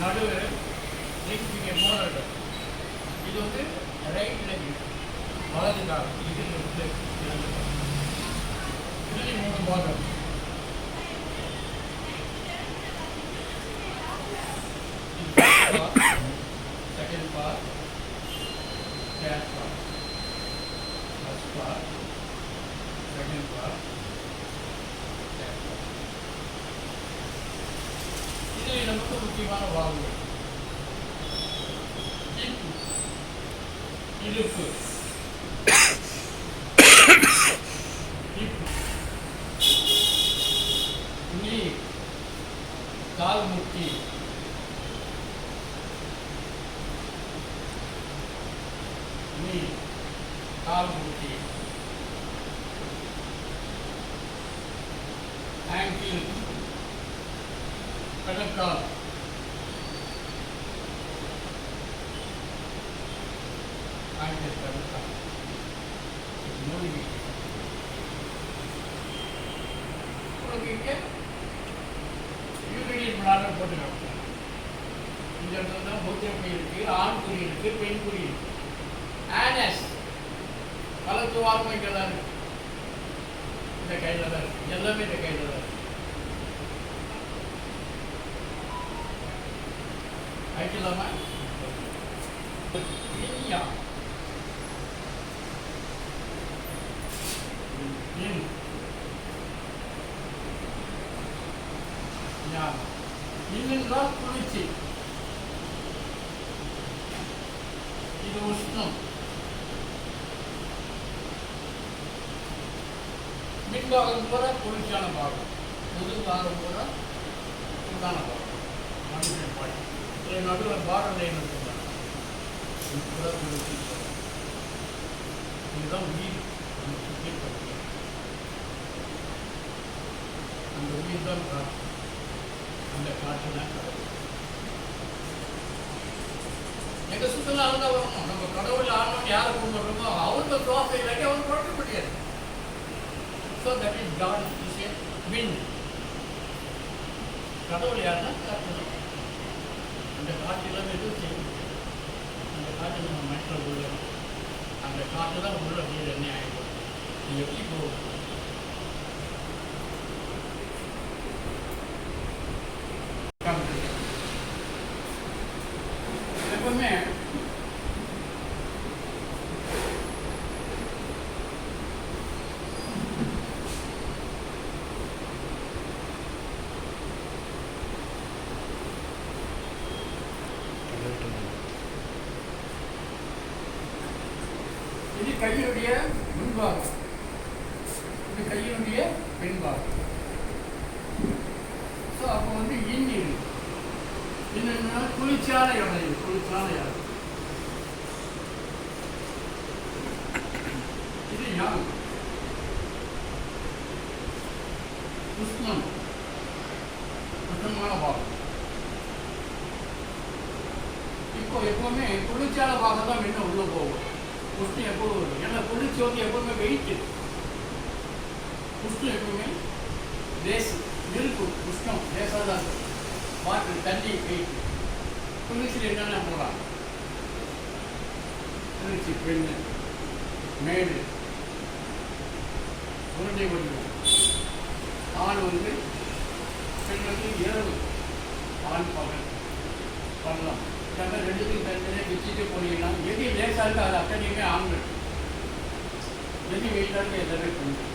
நடுவு லெக் இங்கே மோதல் இது வந்து ரைட் லெக் வலது கால். இது லெஃப்ட் லெக் இறுதி மூணு மோதல் செகண்ட் பார் நமக்கு முக்கியமான பாகங்கள் இடுப்பு இடுப்பு இடுப்பு நீ கால் முட்டி நீ கால் முட்டி ஆங்கிள் கடற்கால் ஆங்கிள் கடற்கால் மூணு உங்களுக்கு இங்கே பிளானர் போட்டுக்கிறோம் இந்த இடத்துல தான் குறி இருக்கு ஆண் குறி இருக்கு பெண் குறி இருக்கு. ஆனஸ் கலத்துவார்மை இங்கே இருக்கு. இந்த கையில் தான் இருக்கு. எல்லாமே இந்த கையில் தான் இருக்கு. அடிக்கலாமா இனியா இன் ஞானம் இன்னென்றால் குளிர்ச்சி இது உஷ்ணம் மின்பாகம் பூரா குளிர்ச்சியான பாகம் முதுகு பாகம் பூரா சூடான பாகம் நடுவில் பார்டர் லைன் இருக்குங்க இது பூரா குளிர்ச்சி இதுதான் உயிர். நம்ம சுற்றி அந்த உயிர் தான் காற்று. அந்த காற்று தான் கடவுள். எங்க சுத்தலாம் அவங்க வரணும். நம்ம கடவுள் ஆனவன் யாரை கும்பிடுறோமோ அவங்க தோசை இல்லாட்டி அவங்க குழப்ப முடியாது so that is God is a wind கடவுள் யாருன்னா காற்று அந்த காற்று இல்லாமல் எதுவும் செய்ய முடியாது. அந்த காற்று நம்ம மனசில் உள்ள அந்த காற்று தான் உள்ள நீர் என்ன ஆகிடும் நீங்கள் எப்படி போகணும் எப்பவுமே போயிட்டு இது கையினுடைய முன்பாகம். இது கையினுடைய பின்பாகம். ஸோ அப்போ வந்து இன் இது குளிர்ச்சியான இடம் குளிர்ச்சியான இடம். இது யாங் உஷ்ணம். உஷ்ணமான பாகம். இப்போ எப்பவுமே குளிர்ச்சியான பாகம் தான் முன்ன உள்ள போகும். உஷ்ணம் எப்போ வரும். ஏன்னா குளிர்ச்சி வந்து எப்பவுமே வெயிட் உஷ்ணம் எப்பவுமே லேசு இருக்கும் உஷ்ணம் லேசாக தான் இருக்கும். வாட்டர் தண்ணி வெயிட் குளிர்ச்சியில் என்னென்ன போகலாம் குளிர்ச்சி பெண்ணு மேடு. உருண்டை வடிவம் ஆண் வந்து பெண் வந்து இரவு. ஆண் பகல். பண்ணலாம் இதெல்லாம் ரெண்டுத்தையும் தனித்தனியாக வச்சுட்டு போனீங்கன்னா எது லேசாக இருக்கோ அது அத்தனையுமே ஆண்கள் எது வெயிட்டாக இருக்கோ எல்லாமே பெண்கள்